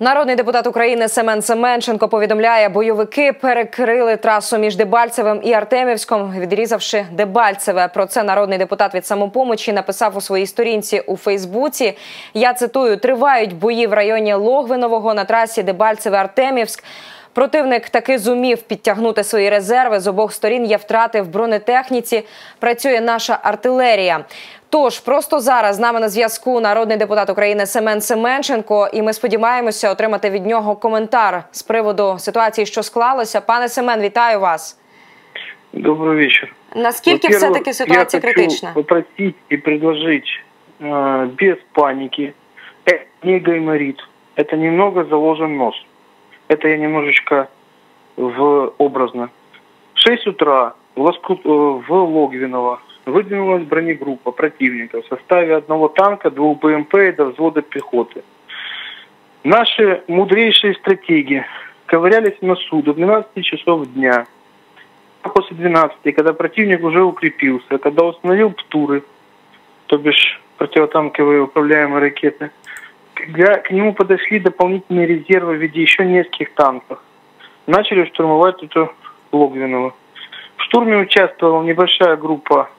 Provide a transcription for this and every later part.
Народний депутат України Семен Семенченко повідомляє, бойовики перекрили трасу між Дебальцевим і Артемівськом, відрізавши Дебальцеве. Про це народний депутат від самопомочі написав у своїй сторінці у Фейсбуці. Я цитую: тривають бої в районі Логвинового на трасі Дебальцеве-Артемівськ. Противник таки зумів підтягнути свої резерви. З обох сторін є втрати в бронетехніці. Працює наша артилерія. Тож просто зараз з нами на зв'язку народний депутат України Семен Семенченко, і ми сподіваємося отримати від нього коментар з приводу ситуації, що склалося. Пане Семен, вітаю вас. Добрый вечер. Наскільки все таки ситуація я критична? хочу попросить и предложить э, без паники. Это не гайморит. Это немного заложен нос. Это я немножечко в образно. В 6 утра в, Лоску, э, в Логвиново выдвинулась бронегруппа противника в составе одного танка, двух БМП и до взвода пехоты. Наши мудрейшие стратеги ковырялись в носу до 12 часов дня. А после 12, когда противник уже укрепился, когда установил ПТУРы, то бишь противотанковые управляемые ракеты, к нему подошли дополнительные резервы в виде еще нескольких танков, начали штурмовать эту Логвиново. В штурме участвовала небольшая группа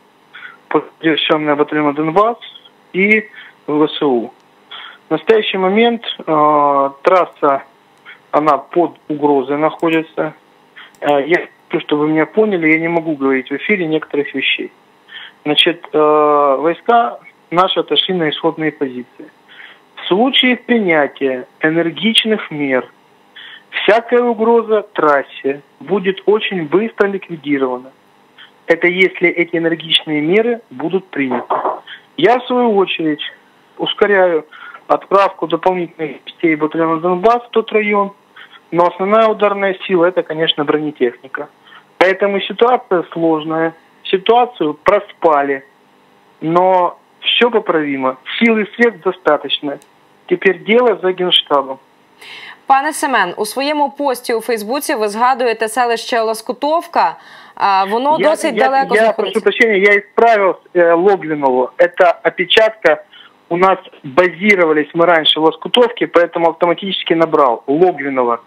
подключенная батальона Донбасс и ВСУ. В настоящий момент э, трасса, она под угрозой находится. Э, я чтобы вы меня поняли, я не могу говорить в эфире некоторых вещей. Значит, э, войска наши отошли на исходные позиции. В случае принятия энергичных мер всякая угроза трассе будет очень быстро ликвидирована. Это если эти энергичные меры будут приняты. Я, в свою очередь, ускоряю отправку дополнительных частей батальона Донбасс в тот район, но основная ударная сила – это, конечно, бронетехника. Поэтому ситуация сложная, ситуацию проспали, но все поправимо, сил и средств достаточно. Теперь дело за генштабом. Пане Семен, у своєму пості у Фейсбуці ви згадуєте селище Лоскутовка. А воно я, досить я, далеко я, знаходиться. прошу прощения, я исправил э, Логвинову. Это опечатка. У нас базировались мы раньше в Лоскутовке, поэтому автоматически набрал Логвинова.